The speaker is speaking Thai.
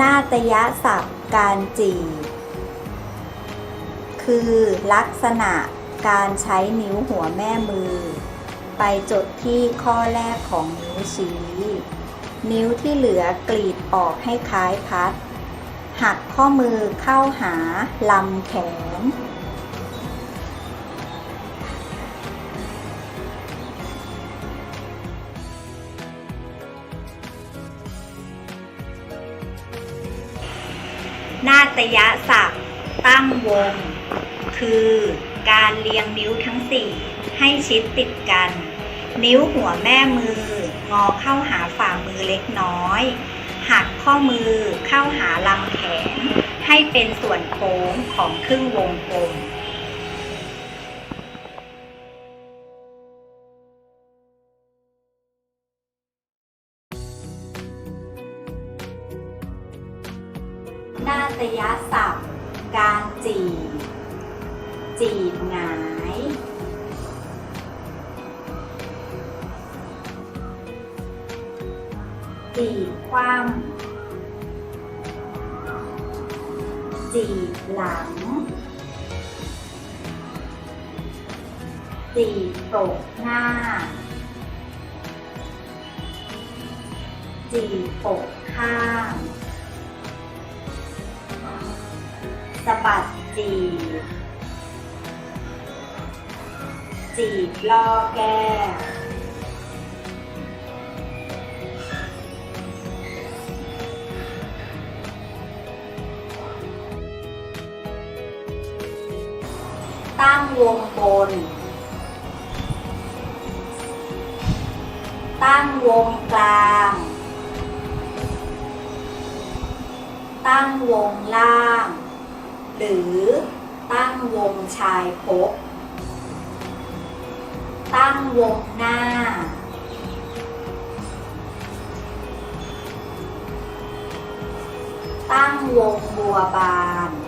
นาตยศัพท์การจีบคือลักษณะการใช้นิ้วหัวแม่มือ ไปจดที่ข้อแรกของนิ้วชี้ นิ้วที่เหลือกรีดออกให้คล้ายพัด หักข้อมือเข้าหาลำแขน นาตยศัพท์ ตั้งวง คือการเรียงนิ้วทั้งสี่ให้ชิดติดกัน นิ้วหัวแม่มือ งอเข้าหาฝ่ามือเล็กน้อย หักข้อมือเข้าหาลำแขน ให้เป็นส่วนโค้งของครึ่งวงกลม นาตยศัพท์ การจีบ จีบหงาย จีบคว่ำจีบหลัง จีบตกหน้า จีบปกข้าง สะบัดจีบ จีบล่อแก้วตั้งวงบน ตั้งวงกลาง ตั้งวงล่าง รือตั้งวงชายพบ ตั้งวงหน้า ตั้งวงบัวบาน